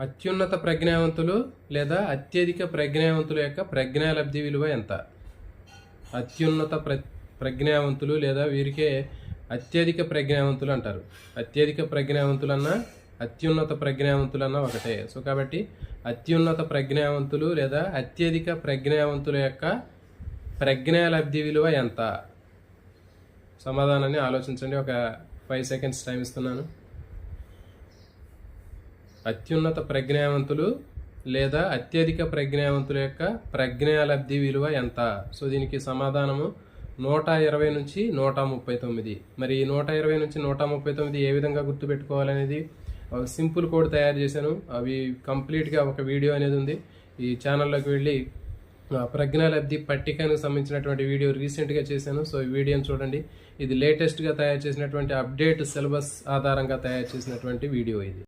అత్యున్నత ప్రజ్ఞావంతులు లేదా అత్యధిక ప్రజ్ఞావంతుల యొక్క ప్రజ్ఞాలబ్ధి విలువ ఎంత? అత్యున్నత ప్ర ప్రజ్ఞావంతులు లేదా వీరికే అత్యధిక ప్రజ్ఞావంతులు అంటారు. అత్యధిక ప్రజ్ఞావంతులన్నా అత్యున్నత ప్రజ్ఞావంతులన్నా ఒకటే. సో కాబట్టి అత్యున్నత ప్రజ్ఞావంతులు లేదా అత్యధిక ప్రజ్ఞావంతుల యొక్క ప్రజ్ఞాలబ్ధి విలువ ఎంత? సమాధానాన్ని ఆలోచించండి. ఒక ఫైవ్ సెకండ్స్ టైం ఇస్తున్నాను. అత్యున్నత ప్రజ్ఞావంతులు లేదా అత్యధిక ప్రజ్ఞావంతుల యొక్క ప్రజ్ఞాలబ్ధి విలువ ఎంత? సో దీనికి సమాధానము నూట ఇరవై నుంచి నూట ముప్పై తొమ్మిది. మరి నూట ఇరవై నుంచి నూట ముప్పై తొమ్మిది ఏ విధంగా గుర్తుపెట్టుకోవాలనేది? సింపుల్ కోడ్ తయారు చేశాను. అవి కంప్లీట్గా ఒక వీడియో అనేది ఉంది. ఈ ఛానల్లోకి వెళ్ళి ప్రజ్ఞాలబ్ధి ప్రజ్ఞా పట్టికకు సంబంధించినటువంటి వీడియో రీసెంట్గా చేశాను. సో ఈ వీడియోని చూడండి. ఇది లేటెస్ట్గా తయారు చేసినటువంటి అప్డేట్ సిలబస్ ఆధారంగా తయారు చేసినటువంటి వీడియో ఇది.